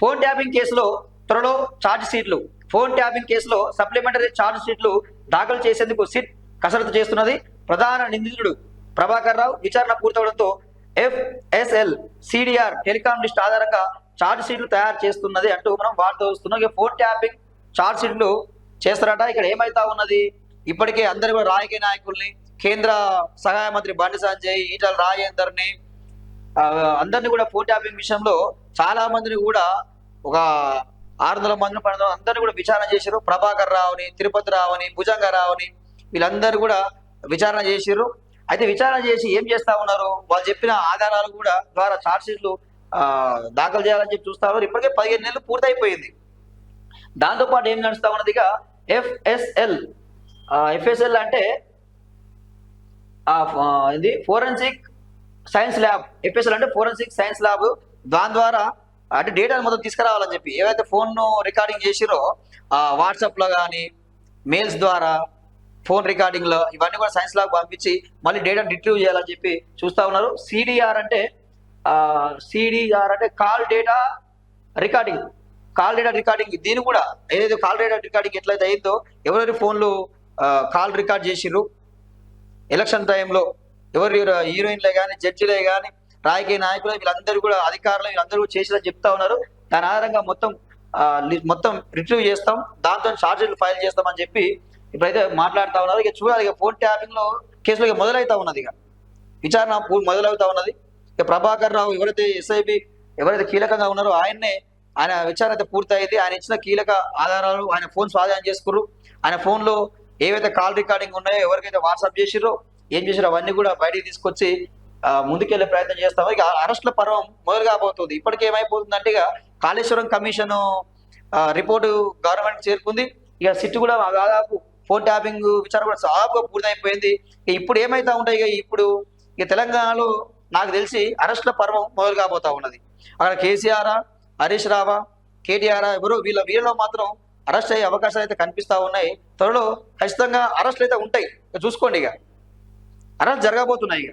Phone tapping కేసులో త్వరలో charge షీట్లు ఫోన్ ట్యాపింగ్ కేసులో సప్లిమెంటరీ ఛార్జ్ షీట్లు దాఖలు చేసేందుకు సిట్ కసరత్తు చేస్తున్నది ప్రధాన నిందితుడు ప్రభాకర్ రావు. విచారణ పూర్తవడంతో ఎఫ్ఎస్ఎల్ సిడిఆర్ టెలికాం లిస్ట్ ఆధారంగా ఛార్జ్ షీట్లు తయారు చేస్తున్నది అంటూ మనం వార్త వస్తున్నాం. ఇక ఫోన్ ట్యాపింగ్ ఛార్జ్ షీట్లు చేస్తారట. ఇక్కడ ఏమైతా ఉన్నది? ఇప్పటికే అందరు కూడా రాజకీయ నాయకుల్ని కేంద్ర సహాయ మంత్రి బండి సంజయ్ ఈటల రాజేందర్ని అందరినీ కూడా ఫోర్ ట్యాపింగ్ విషయంలో చాలా మందిని కూడా ఒక ఆరు వందల మందిని పన్నెండు అందరిని కూడా విచారణ చేశారు. ప్రభాకర్ రావుని తిరుపతి రావుని భుజంగ రావుని వీళ్ళందరూ కూడా విచారణ చేశారు. అయితే విచారణ చేసి ఏం చేస్తా ఉన్నారు? వాళ్ళు చెప్పిన ఆధారాలు కూడా ద్వారా చార్జ్ షీట్లు దాఖలు చేయాలని చెప్పి చూస్తా ఉన్నారు. ఇప్పటికే పదిహేను నెలలు పూర్తయిపోయింది. దాంతోపాటు ఏం నడుస్తా ఉన్నది ఇక? ఎఫ్ఎస్ఎల్ ఎఫ్ఎస్ఎల్ అంటే ఇది ఫోరెన్సిక్ సైన్స్ ల్యాబ్ ఎపిసోడ్ అంటే ఫోరెన్సిక్ సైన్స్ ల్యాబ్. దాని ద్వారా అంటే డేటాను మొత్తం తీసుకురావాలని చెప్పి ఏవైతే ఫోన్ రికార్డింగ్ చేసిరో వాట్సాప్లో కానీ మెయిల్స్ ద్వారా ఫోన్ రికార్డింగ్లో ఇవన్నీ కూడా సైన్స్ ల్యాబ్ పంపించి మళ్ళీ డేటాను రిట్రీవ్ చేయాలని చెప్పి చూస్తా ఉన్నారు. సిడిఆర్ అంటే సిడిఆర్ అంటే call data recording. Call data recording. దీని కూడా ఏదైతే కాల్ డేటా రికార్డింగ్ ఎట్లయితే అయిందో ఎవరెవరి ఫోన్లు కాల్ రికార్డ్ చేసిర్రు ఎలక్షన్ టైంలో ఎవరు హీరోయిన్లే కానీ జడ్జిలే కానీ రాజకీయ నాయకులు వీళ్ళందరూ కూడా అధికారులు వీళ్ళందరూ కూడా చేసిరని చెప్తా ఉన్నారు. దాని ఆధారంగా మొత్తం మొత్తం రిట్రీవ్ చేస్తాం. దాంతో ఛార్జీలు ఫైల్ చేస్తామని చెప్పి ఇప్పుడైతే మాట్లాడుతూ ఉన్నారు. ఇక చూడాలి ఇక ఫోన్ ట్యాపింగ్లో కేసులో ఇక మొదలవుతా ఉన్నది ఇక. విచారణ మొదలవుతా ఉన్నది. ఇక ప్రభాకర్ రావు ఎవరైతే ఎస్ఐబి ఎవరైతే కీలకంగా ఉన్నారో ఆయన్నే ఆయన విచారణ అయితే పూర్తయింది. ఆయన ఇచ్చిన కీలక ఆధారాలు ఆయన ఫోన్ స్వాధీనం చేసుకుర్రు. ఆయన ఫోన్లో ఏవైతే కాల్ రికార్డింగ్ ఉన్నాయో ఎవరికైతే వాట్సాప్ చేసిరో ఏం చేసిరో అవన్నీ కూడా బయటికి తీసుకొచ్చి ముందుకెళ్ళే ప్రయత్నం చేస్తాము. ఇక అరెస్ట్ల పర్వం మొదలు కాబోతుంది ఇప్పటికి ఏమైపోతుందంటే ఇక కాళేశ్వరం కమిషన్ రిపోర్టు గవర్నమెంట్ చేరుకుంది. ఇక సిట్ కూడా దాదాపు ఫోన్ ట్యాపింగ్ విచారం కూడా దాదాపుగా పూర్తయిపోయింది. ఇక ఇప్పుడు ఏమైతా ఉంటాయి? ఇక ఇప్పుడు ఇక తెలంగాణలో నాకు తెలిసి అరెస్ట్ల పర్వం మొదలు కాబోతా ఉన్నది. అక్కడ కేసీఆర్ హరీష్ రావా కేటీఆర్ ఎవరు వీళ్ళ వీళ్ళలో మాత్రం అరెస్ట్ అయ్యే అవకాశాలు అయితే కనిపిస్తూ ఉన్నాయి. త్వరలో ఖచ్చితంగా అరెస్టులు అయితే ఉంటాయి. చూసుకోండి ఇక. అరెస్ట్ జరగబోతున్నాయి ఇక.